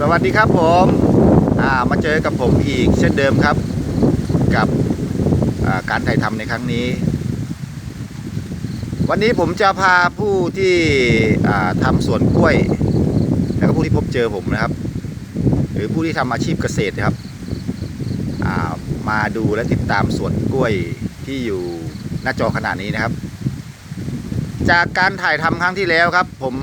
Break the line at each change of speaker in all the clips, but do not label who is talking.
สวัสดีครับผมามาเจอกับผมอีกเช่นเดิมครับ กับาการถ่ายทำในครั้งนี้ วันนี้ผมจะพาผู้ที่ทำสวนกล้วย แล้วก็ผู้ที่พบเจอผมนะครับ หรือผู้ที่ทำอาชีพเกษตรนะครับามาดูและติดตามสวนกล้วยที่อยู่หน้าจอขณะนี้นะครับ จากการถ่ายทำครั้งที่แล้วครับ ผม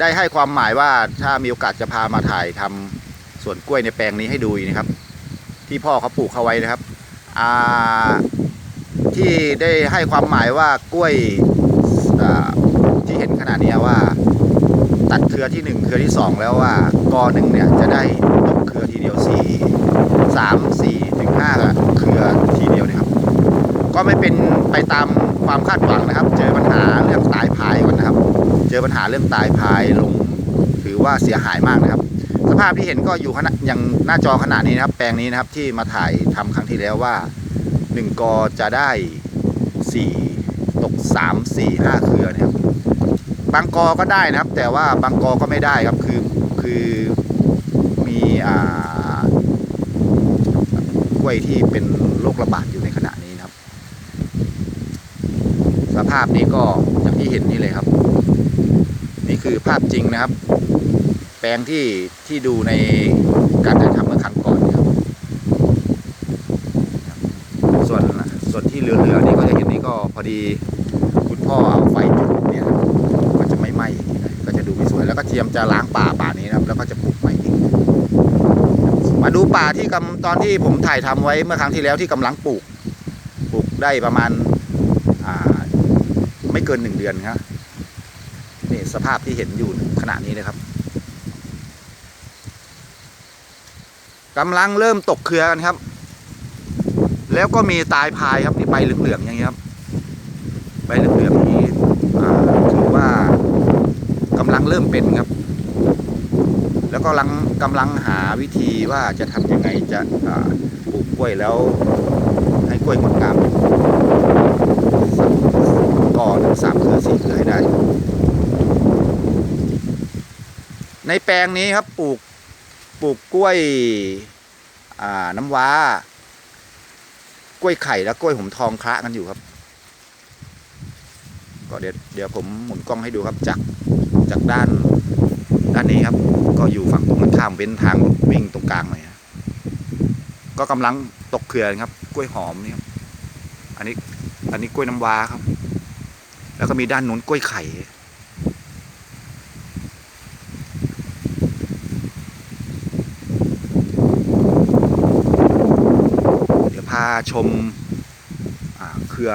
ได้ให้ความหมายว่าถ้ามีโอกาสจะพามาถ่ายทำสวนกล้วยในแปลงนี้ให้ดูนะครับ ที่พ่อเขาปลูกเขาไว้นะครับที่ได้ให้ความหมายว่ากล้วยที่เห็นขนาดนี้ว่า ตัดเครือที่หนึ่งเครือที่สองแล้วว่ากอหนึ่งเนี่ยจะได้ตกเครือทีเดียวสี่สามสี่ถึงห้าเครือทีเดียวนะครับ ก็ไม่เป็นไปตามความคาดหวังนะครับ เจอปัญหาเรื่องตายพายก่อนนะครับ เจอปัญหาเรื่องตายพายลงถือว่าเสียหายมากนะครับ สภาพที่เห็นก็อยู่ขณะอย่างหน้าจอขนาดนี้นะครับ แปลงนี้นะครับที่มาถ่ายทำครั้งที่แล้วว่าหนึ่งกอจะได้สี่ตกสามสี่ห้าเครือนะครับ บางกอก็ได้นะครับ แต่ว่าบางกอก็ไม่ได้ครับ คือคือมีอ่ากล้วยที่เป็นโรคระบาดอยู่ในขณะนี้นะครับ สภาพนี้ก็ ที่เห็นนี่เลยครับ นี่คือภาพจริงนะครับ แปลงที่ที่ดูในการถ่ายทำเมื่อครั้งก่อนนะครับ ส่วนส่วนที่เหลือๆนี่ก็จะเห็นนี่ก็พอดีคุณพ่อเอาไฟจุดเนี่ยก็จะไม่ไหม้ก็จะดูไม่สวยแล้วก็เตรียมจะล้างป่าป่านี้นะครับ แล้วก็จะปลูกใหม่อีกมาดูป่าที่กำตอนที่ผมถ่ายทำไว้เมื่อครั้งที่แล้วที่กำลังปลูก ปลูกได้ประมาณ ไม่เกินหนึ่งเดือนครับนี่สภาพที่เห็นอยู่ขณะนี้เลยครับกำลังเริ่มตกเครือกันครับ แล้วก็มีตายพายครับนี่ใบเหลืองๆอย่างนี้ครับ ใบเหลืองๆนี้ถือว่ากำลังเริ่มเป็นครับ แล้วก็กำลังกำลังหาวิธีว่าจะทำยังไงจะปลูกกล้วยแล้วให้กล้วยงดงาม สามเครือสี่เครือให้ได้ ในแปลงนี้ครับปลูกปลูกกล้วยน้ำว้ากล้วยไข่และกล้วยหอมทองคละกันอยู่ครับ ก็เดี๋ยวเดี๋ยวผมหมุนกล้องให้ดูครับจากจากด้านด้านนี้ครับ ก็อยู่ฝั่งตรงข้ามเว้นทางวิ่งตรงกลางหน่อยนะก็กำลังตกเครือครับ กล้วยหอมนี่ครับอันนี้อันนี้กล้วยน้ำว้าครับ แล้วก็มีด้านนู้นกล้วยไข่ เดี๋ยวพาชมเครือ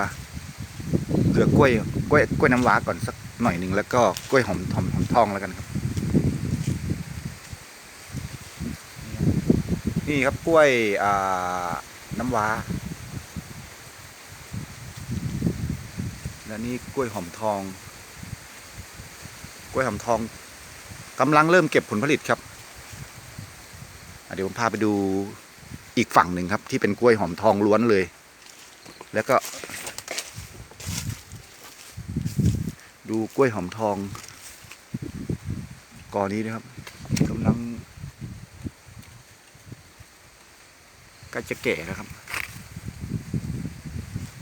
เครือกล้วยกล้วยกล้วยน้ำว้าก่อนสักหน่อยหนึ่งแล้วก็กล้วยหอมหอมหอมทองแล้วกันครับ นี่ครับกล้วยน้ำว้า และนี่กล้วยหอมทอง กล้วยหอมทองกำลังเริ่มเก็บผลผลิตครับเดี๋ยวผมพาไปดูอีกฝั่งหนึ่งครับ ที่เป็นกล้วยหอมทองล้วนเลย แล้วก็ ดูกล้วยหอมทองกอนี้นะครับกำลังใกล้จะแก่แล้วครับ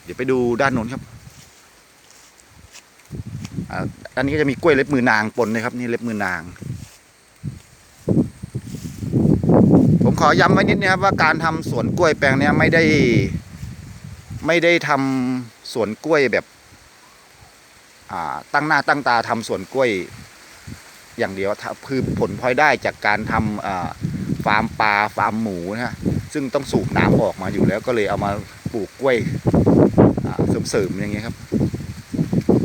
เดี๋ยวไปดูด้านโน้นครับ อันนี้ก็จะมีกล้วยเล็บมือนางปนนะครับ นี่เล็บมือนาง ผมขอย้ำไว้นิดนะครับว่าการทำสวนกล้วยแปลงเนี้ยไม่ได้ ไม่ได้ทำสวนกล้วยแบบตั้งหน้าตั้งตาทำสวนกล้วยอย่างเดียวคือผลพลอยได้จากการทำฟาร์มปลาฟาร์มหมูนะซึ่งต้องสูบน้ำออกมาอยู่แล้วก็เลยเอามาปลูกกล้วยเสริมๆอย่างเงี้ยครับ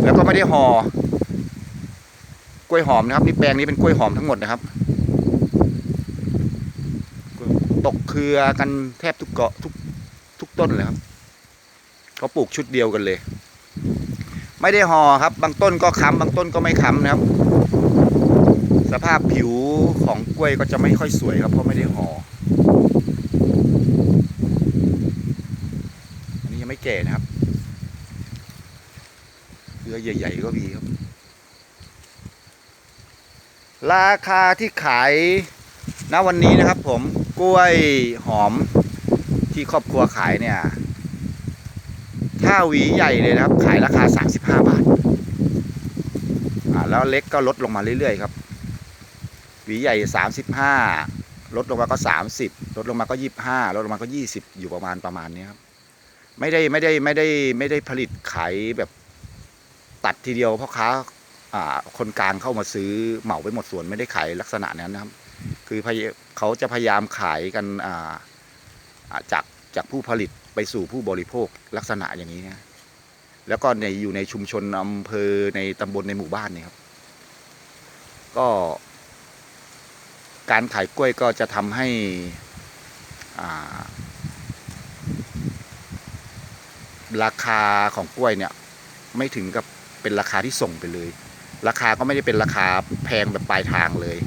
แล้วก็ไม่ได้หอ่อกล้วยหอมนะครับ นี่แปลงนี้เป็นกล้วยหอมทั้งหมดนะครับ ตกเครือกันแทบทุกเกาะทุกทุกต้นเลยครับเขาปลูกชุดเดียวกันเลย ไม่ได้ห่อครับ บางต้นก็ค้ำบางต้นก็ไม่ค้ำนะครับ สภาพผิวของกล้วยก็จะไม่ค่อยสวยครับเพราะไม่ได้ห่ออันนี้ยังไม่แก่นะครับ เครือใหญ่ ๆ ก็มีครับ ราคาที่ขายณวันนี้นะครับ ผมกล้วยหอมที่ครอบครัวขายเนี่ย ถ้าหวีใหญ่เลยนะครับ ขายราคา 35 บาทอ่าแล้วเล็กก็ลดลงมาเรื่อยๆครับ หวีใหญ่ 35 ลดลงมาก็ 30 ลดลงมาก็ 25 ลดลงมาก็ 20 อยู่ประมาณประมาณนี้ครับ ไม่ได้ไม่ได้ไม่ได้ไม่ได้ผลิตขายแบบ ตัดทีเดียวพ่อค้าคนกลางเข้ามาซื้อเหมาไปหมดสวนไม่ได้ขายลักษณะนั้นนะครับ คือเขาจะพยายามขายกันจากจากผู้ผลิตไปสู่ผู้บริโภคลักษณะอย่างนี้นะแล้วก็ในอยู่ในชุมชนอำเภอในตำบลในหมู่บ้านเนี่ยครับ ก็ การขายกล้วยก็จะทำให้ราคาของกล้วยเนี่ย ไม่ถึงกับ เป็นราคาที่ส่งไปเลย ราคาก็ไม่ได้เป็นราคาแพงแบบปลายทางเลย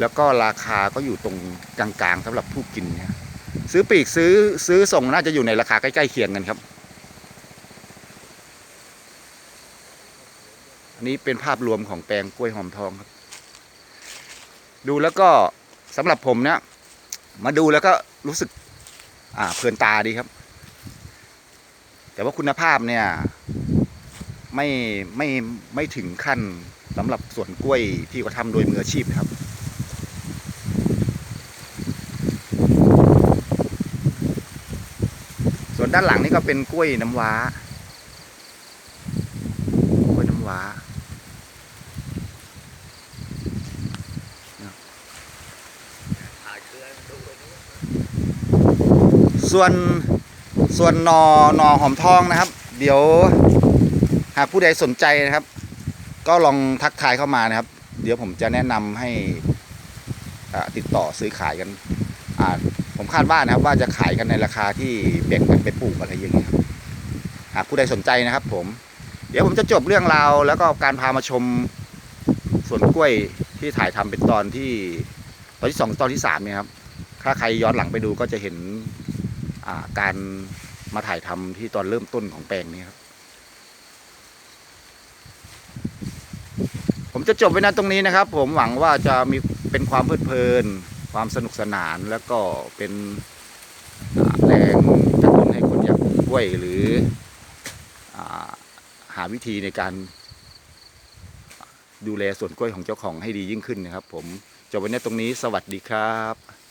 แล้วก็ราคาก็อยู่ตรงกลางๆสำหรับผู้กินเนี่ยซื้อปีกซื้อซื้อส่งน่าจะอยู่ในราคาใกล้ๆเคียงกันครับ อันนี้เป็นภาพรวมของแปลงกล้วยหอมทองครับ ดูแล้วก็สำหรับผมเนี่ยมาดูแล้วก็รู้สึกอ่าเพลินตาดีครับ แต่ว่าคุณภาพเนี่ย ไม่ไม่ไม่ถึงขั้นสำหรับสวนกล้วยที่เขาทำโดยมืออาชีพนะครับส่วนด้านหลังนี่ก็เป็นกล้วยน้ำว้ากล้วยน้ำว้าส่วนส่วนหนอหนอหอมทองนะครับ เดี๋ยว หากผู้ใดสนใจนะครับ ก็ลองทักทายเข้ามานะครับ เดี๋ยวผมจะแนะนำให้ติดต่อซื้อขายกันผมคาดว่านะครับว่าจะขายกันในราคาที่แบ่งกันไปปลูกอะไรอย่างเงี้ยครับหากผู้ใดสนใจนะครับ ผม เดี๋ยวผมจะจบเรื่องราวแล้วก็การพามาชมสวนกล้วยที่ถ่ายทำเป็นตอนที่ตอนที่สองตอนที่สามเนี่ยครับ ถ้าใครย้อนหลังไปดูก็จะเห็นการมาถ่ายทำที่ตอนเริ่มต้นของแปลงนี้ครับ ผม จะจบไว้นะตรงนี้นะครับ ผมหวังว่าจะมีเป็นความเพลิดเพลิน ความสนุกสนานแล้วก็เป็นแรงกระตุ้นให้คนอยากปลูกกล้วยหรืออหาวิธีในการดูแลสวนกล้วยของเจ้าของให้ดียิ่งขึ้นนะครับ ผมจบไว้ในตรงนี้สวัสดีครับ